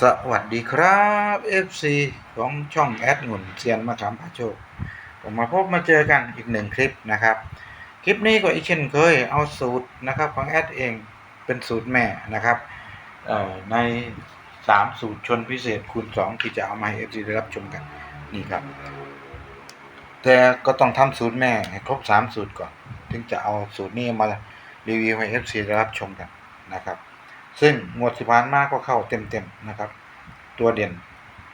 สวัสดีครับ FC ของช่องแอดหนุนเซียนมาถามพระโชค ผมมาพบมาเจอกันอีกหนึ่งคลิปนะครับ คลิปนี้ก็อีกเช่นเคยเอาสูตรนะครับของแอดเองเป็นสูตรแม่นะครับใน 3 สูตรชนพิเศษคูณ 2 ที่จะเอามาให้ FC ได้รับชมกันนี่ครับ แต่ก็ต้องทำสูตรแม่ให้ครบ 3 สูตรก่อน ถึงจะเอาสูตรนี้มารีวิวให้ FC ได้รับชมกันนะครับ ซึ่งงวดสิบานมากก็เข้าเต็มๆนะครับ ตัวเด่น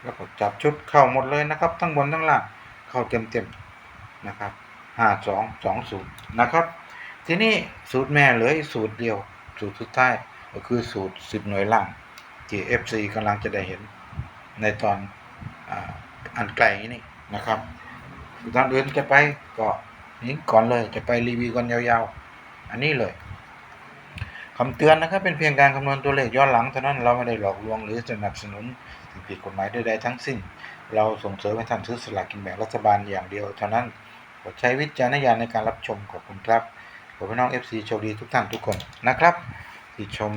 แล้วก็จับชุดเข้าหมดเลยนะครับ ทั้งบนทั้งล่างเข้าเต็มๆนะครับห้าสองสองศูนย์นะครับ ทีนี้สูตรแม่เหลืออีกสูตรเดียว สูตรสุดท้ายก็คือสูตรสิบหน่วยล่างที่ FC กำลังจะได้เห็นในตอนอาอันไกลนี่นะครับตอนอื่นจะไปก็นี้ก่อนเลยจะไปรีวิวกันยาวๆ อันนี้เลย คำเตือนนะครับเป็นเพียงการคำนวณตัวเลขย้อนหลังเท่านั้นเราไม่ได้หลอกลวงหรือสนับสนุนสิ่งผิดกฎหมายใดๆทั้งสิ้น เราส่งเสริมให้ท่านซื้อสลากกินแบ่งรัฐบาลอย่างเดียวเท่านั้นโปรดใช้วิจารณญาณในการรับชมขอบคุณครับขอพี่น้อง FC โชคดีทุกท่านทุกคนนะครับที่ชม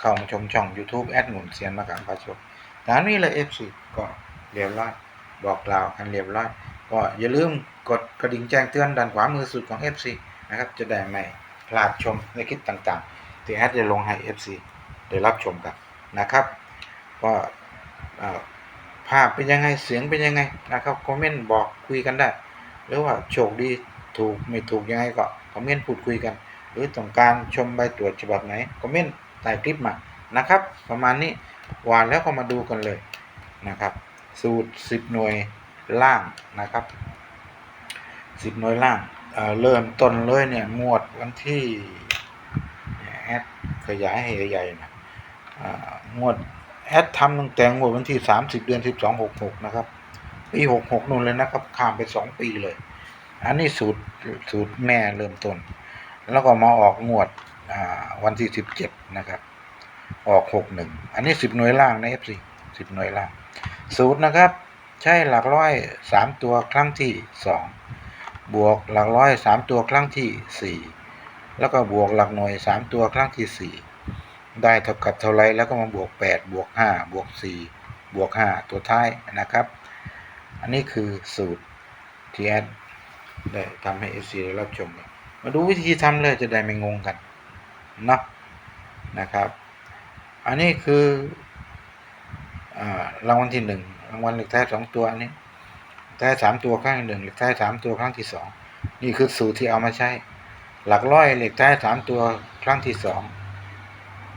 เข้ามาชมช่อง YouTube แอดหมุนเสียนมาการพาชมตามนี้เลย FC ก็เรียบร้อยบอกกล่าวกันเรียบร้อยก็อย่าลืมกดกระดิ่งแจ้งเตือนด้านขวามือสุดของ FC นะครับจะได้ไม่พลาดชมในคลิปต่างๆ ที่แอดจะลงให้ FC ได้รับชมกันนะครับก็เอ่อภาพเป็นยังไงเสียงเป็นยังไงนะครับคอมเมนต์บอกคุยกันได้ หรือว่าโชคดีถูกไม่ถูกยังไงก็คอมเมนต์พูดคุยกัน หรือต้องการชมใบตรวจฉบับไหนคอมเมนต์ใต้คลิปมานะครับ ประมาณนี้วานแล้วก็มาดูกันเลยนะครับสูตร 10 หน่วยล่างนะครับ 10 หน่วยล่างเเริ่มต้นเลยเนี่ยงวดวันที่ อดขยายให้ใหญ่ๆนะงวดแอดทำตั้งแต่งวดวันที่30เดือน12 66นะครับปี66นู่นเลยนะครับข้ามไป2ปีเลย อันนี้สูตรสูตรแม่เริ่มต้น แล้วก็มาออกงวดวันที่17นะครับ ออก61อันนี้10หน่วยล่างนะ FC 10หน่วยล่าง สูตรนะครับ ใช้หลักร้อย3ตัวครั้งที่2บวกหลักร้อย3ตัวครั้งที่4 แล้วก็บวกหลักหน่วย 3 ตัวครั้งที่ 4 ได้เท่ากับเท่าไรแล้วก็มาบวก 8 บวก 5 บวก 4 บวก 5 ตัวท้ายนะครับ อันนี้คือสูตรที่แอดได้ทำให้ FC ได้รับชมกันมาดูวิธีทำเลยจะได้ไม่งงกันนะนะครับ อันนี้คืออรางวัลที่หนึ่งรางวัลเลขท้ายสองตัวอันนี้ท้ายสามตัวครั้งที่หนึ่งเลขท้ายสามตัวครั้งที่สองนี่คือสูตรที่เอามาใช้ หลักร้อยเหลขท้ายสามตัวครั้งที่สอง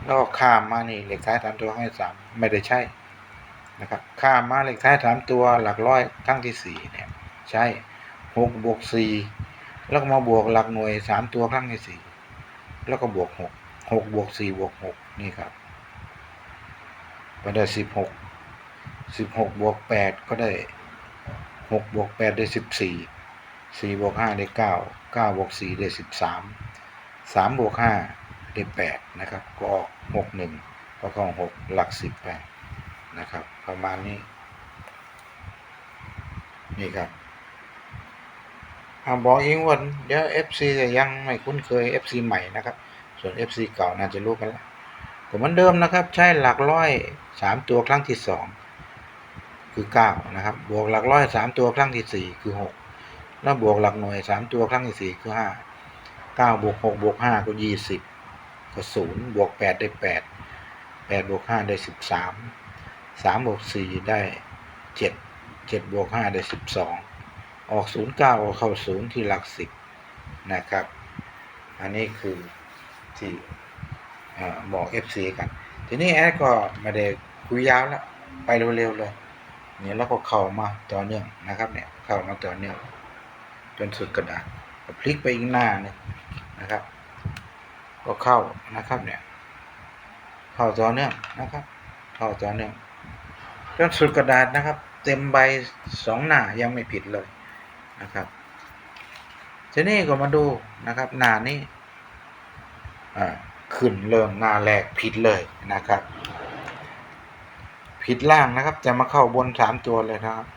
แล้วก็ข้ามมานี่เหลขท้ายสามตัวครั้งที่สามไม่ได้ใช้นะครับข้ามมาเหลขท้ายสามตัวหลักร้อยครั้งที่สี่เนี่ยใช้หกบวกสี่แล้วก็มาบวกหลักหน่วยสามตัวครั้งที่สี่แล้วก็บวกหกหกบวกสี่บวกหกนี่ครับก็ได้สิบหกสิบหกบวกแปดก็ได้หกบวกแปดได้สิบสี่ สี่บวกห้าได้เก้าเก้าบวกสี่ได้สิบสามสามบวกห้าได้แปดนะครับ ก็ออกหกหนึ่งก็เข้าหกหลักสิบไปนะครับ ประมาณนี้ นี่ครับอาบอกอิงวันเดี๋ยว FC จะยังไม่คุ้นเคย FC ใหม่นะครับ ส่วน FC เก่าน่าจะรู้กันแล้วก็เหมือนเดิมนะครับ ใช้หลักร้อยสามตัวครั้งที่สองคือเก้านะครับ บวกหลักร้อยสามตัวครั้งที่สี่คือหก แล้วบวกหลักหน่วยสามตัวครั้งที่สี่คือห้าเก้าบวกหกบวกห้าก็ยี่สิบก็ศูนย์บวกแปดได้แปดแปดบวกห้าได้สิบสามสามบวกสี่ได้เจ็ดเจ็ดบวกห้าได้สิบสองออกศูนย์เก้าเข้าศูนย์ที่หลักสิบนะครับ อันนี้คือที่เอ่อบอก FC กัน ทีนี้แอดก็ไม่ได้คุยยาวแล้วไปเร็วๆเลยเนี่ยแล้วก็เข้ามาต่อเนื่องนะครับเนี่ยเข้ามาต่อเนื่อง จนสุดกระดาษพลิกไปอีกหน้าหนึงนะครับ ก็เข้านะครับเนี่ย เข้าต่อเนื่องนะครับ เข้าต่อเนื่องจนสุดกระดาษนะครับ เต็มใบสองหน้ายังไม่ผิดเลยนะครับทีนี้ก็มาดูนะครับ หน้านี้อ่าขึ้นเริ่มหน้าแรกผิดเลยนะครับ ผิดล่างนะครับ จะมาเข้าบนสามตัวเลยนะครับ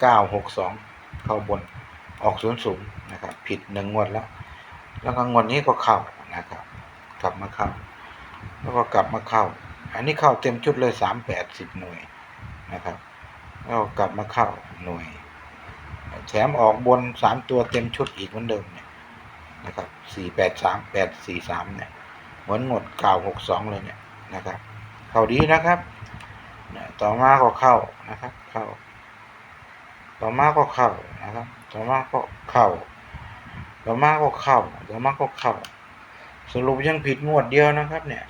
เก้าหกสองเข้าบน ออกศูนย์ศูนย์นะครับ ผิดหนึ่งงวดแล้ว แล้วก็งวดนี้ก็เข้านะครับ กลับมาเข้า แล้วก็กลับมาเข้า อันนี้เข้าเต็มชุดเลยสามแปดสิบหน่วยนะครับ แล้วกลับมาเข้าหน่วย แถมออกบนสามตัวเต็มชุดอีกเหมือนเดิมเนี่ยนะครับสี่แปดสามแปดสี่สามเนี่ยเหมือนหมดเก่าหกสองเลยเนี่ยนะครับ เข้าดีนะครับต่อมาก็เข้านะครับ เข้า ต่อมาก็เข้านะครับ ต่อมาก็เข้าต่อมาก็เข้าต่อมาก็เข้า สรุปยังผิดงวดเดียวนะครับ เนี่ย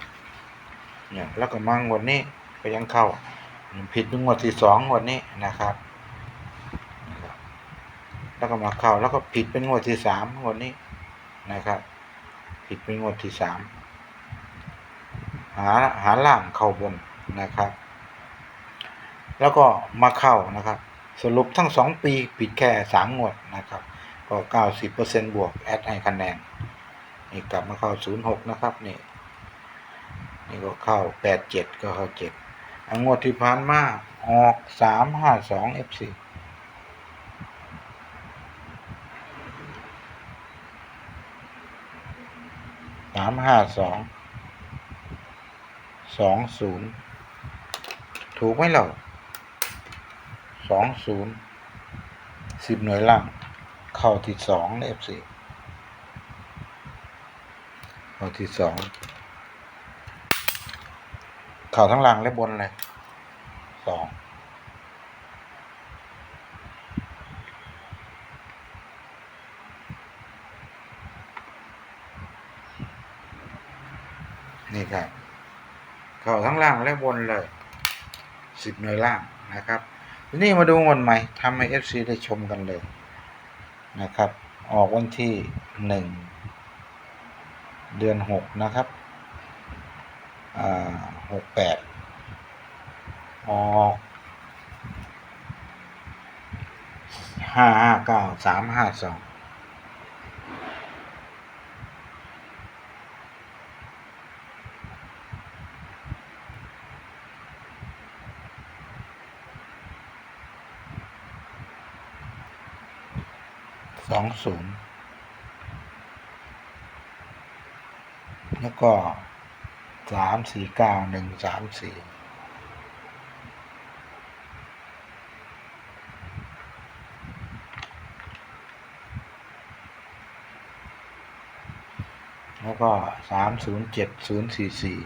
เนี่ย แล้วก็มางวดนี้ก็ยังเข้า ผิดเป็นงวดที่สองงวดนี้นะครับนะครับ แล้วก็มาเข้า แล้วก็ผิดเป็นงวดที่สามงวดนี้นะครับ ผิดเป็นงวดที่สามหาหาล่างเข้าบนนะครับ แล้วก็มาเข้านะครับ สรุปทั้งสองปีปิดแค่สามงวดนะครับก็เก้าสิบเปอร์เซ็นบวกแอดให้คะแนนนี่กลับมาเข้าศูนย์หกนะครับนี่นี่ก็เข้าแปดเจ็ดก็เข้าเจ็ดอังวดที่ผ่านมาออกสามห้าสองเอฟซีสามห้าสองสองศูนย์ถูกไหมเรา สองศูนย์สิบหน่วยล่าง เข้าที่สองเอฟซีเข้าที่สองเข่าทั้งหลังและบนเลยสองนี่ครับ เข่าทั้งล่างและบนเลยสิบหน่วยล่างนะครับ ทีนี้มาดูงวดใหม่ทำให้ FC ได้ชมกันเลยนะครับ ออกวันที่หนึ่งเดือนหกนะครับหกแปดออกห้าห้าเก้าสามห้าสอง สองศูนย์แล้วก็สามสี่เก้าหนึ่งสามสี่แล้วก็สามศูนย์เจ็ดศูนย์สี่สี่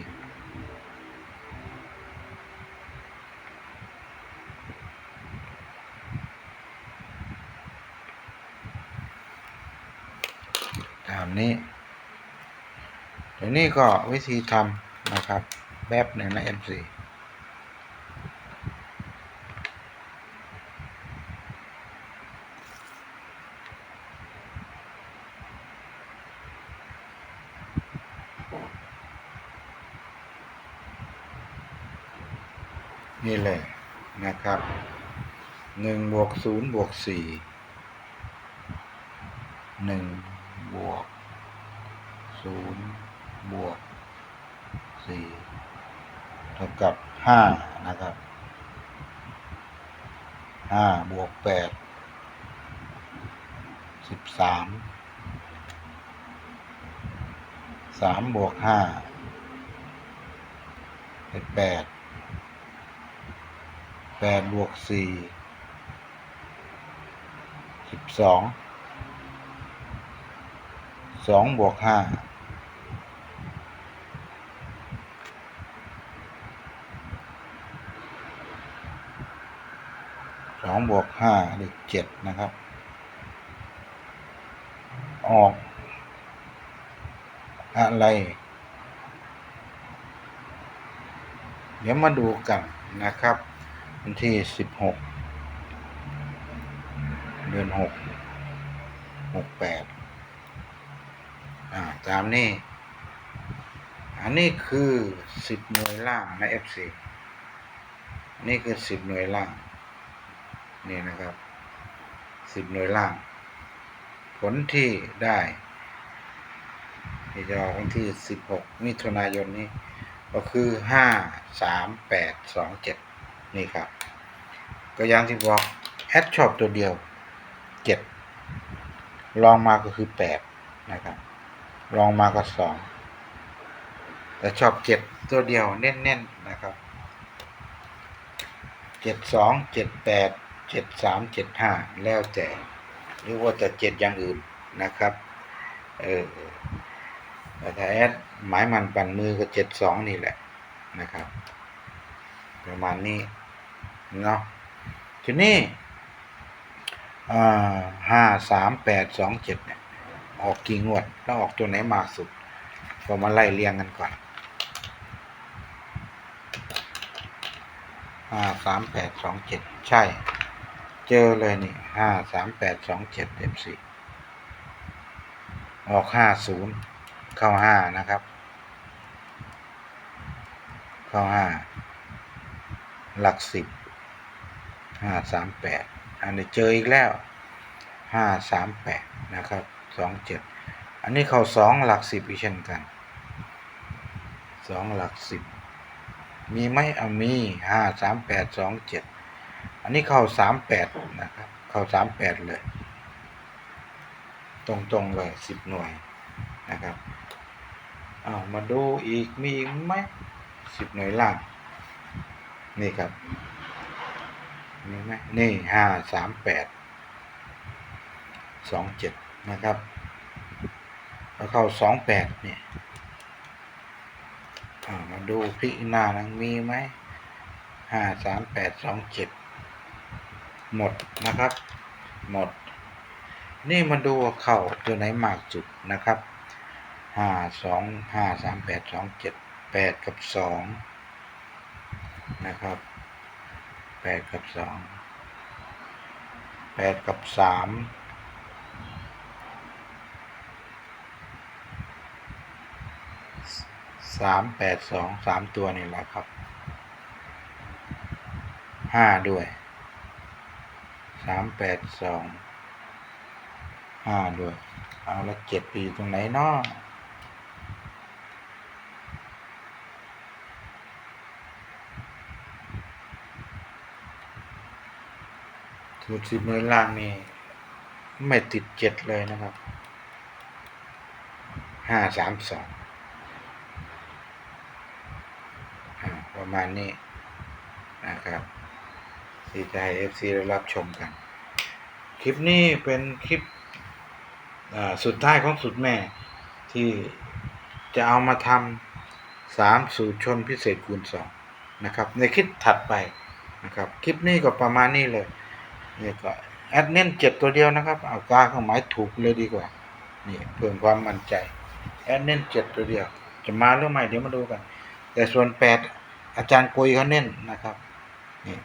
ตามนี้ เดี๋ยว นี้ก็วิธีทำนะครับ แบบหนึ่งนะ MC นี่เลยนะครับหนึ่งบวกศูนย์บวกสี่หนึ่งบวกศูนย์ บวกสี่เท่ากับห้านะครับห้าบวกแปดสิบสามสามบวกห้าเป็นแปดแปดบวกสี่สิบสองสองบวกห้า องบวกห้าได้เจ็ดนะครับ ออก อะไร เดี๋ยวมาดูกันนะครับวันที่สิบหกเดือนหกหกแปดอ่าตามนี้ อันนี้คือสิบหน่วยล่างนะ FC นี่คือสิบหน่วยล่าง นี่นะครับสิบหน่วยล่าง ผลที่ได้ที่จะออกวันที่สิบหกมิถุนายนนี้ ก็คือห้าสามแปดสองเจ็ดนี่ครับ ก็ย่างที่บอกแอดชอบตัวเดียวเจ็ดลองมาก็คือแปดนะครับลองมาก็สองแต่ชอบเจ็ดตัวเดียวเน้นๆนะครับเจ็ดสองเจ็ดแปด เจ็ดสามเจ็ดห้าแล้วแต่หรือว่าจะเจ็ดอย่างอื่นนะครับ เออแต่ถ้าแอดหมายมันปั่นมือก็เจ็ดสองนี่แหละนะครับ ประมาณนี้เนาะทีนี้ห้าสามแปดสองเจ็ดเนี่ยออกกี่งวด แล้วออกตัวไหนมากสุด ก็มาไล่เรียงกันก่อนห้าสามแปดสองเจ็ดใช่ เจอเลยนี่ห้าสามแปดสองเจ็ดเต็มสี่ออกห้าศูนย์เข้าห้านะครับ เข้าห้าหลักสิบห้าสามแปดอันนี้เจออีกแล้วห้าสามแปดนะครับสองเจ็ดอันนี้เข้าสองหลักสิบอีกเช่นกันสองหลักสิบมีไหมเอามีห้าสามแปดสองเจ็ด อันนี้เข้าสามแปดนะครับ เข้าสามแปดเลย ตรงๆเลยสิบหน่วยนะครับอามาดูอีกมีอีกไหมสิบหน่วยล่าง นี่ครับมีไหมนี่ห้าสามแปดสองเจ็ดนะครับแล้วเข้าสองแปดเนี่ยอ่ามาดูพิหน้านังมีไหมห้าสามแปดสองเจ็ด หมดนะครับ หมด นี่มาดูเข้าตัวไหนมากจุดนะครับห้าสองห้าสามแปดสองเจ็ดแปดกับสองนะครับแปดกับสองแปดกับสามสามแปดสองสามตัวนี่แหละครับห้าด้วย สามแปดสองห้าด้วย เอาละเจ็ดปีตรงไหนเนาะสูตรสิบหน่วยล่างนี่ไม่ติดเจ็ดเลยนะครับห้าสามสองประมาณนี้นะครับ ที่จะให้ FC ได้รับชมกัน คลิปนี้เป็นคลิปสุดท้ายของสุดแม่ที่จะเอามาทำสามสูตรชนพิเศษคูณสองนะครับในคลิปถัดไปนะครับคลิปนี้ก็ประมาณนี้เลยนี่ก็แอดเน้นเจ็ดตัวเดียวนะครับเอากาเครื่องหมายถูกเลยดีกว่านี่เพิ่มความมั่นใจแอดเน้นเจ็ดตัวเดียว จะมาหรือไม่เดี๋ยวมาดูกัน แต่ส่วนแปดอาจารย์กุยเขาเน้นนะครับนี่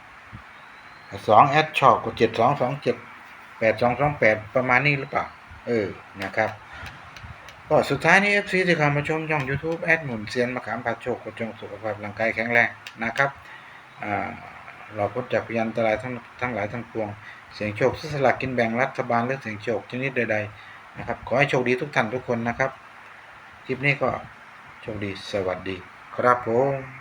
สองแอดชอบก็เจ็ดสองสองเจ็ดแปดสองสองแปดประมาณนี้หรือเปล่า เออ นะครับ ก็สุดท้ายนี้ FC ที่เข้ามาชมช่อง YouTube แอดหมุนเซียนมะขามพาโชคก็จงสุขภาพร่างกายแข็งแรงนะครับเราพ้นจากพยันตรายทั้งทั้งหลายทั้งปวง เสียงโชคสลากกินแบ่งรัฐบาลหรือเสียงโชคชนิดใดๆนะครับ ขอให้โชคดีทุกท่านทุกคนนะครับ คลิปนี้ก็โชคดีสวัสดี ครับผม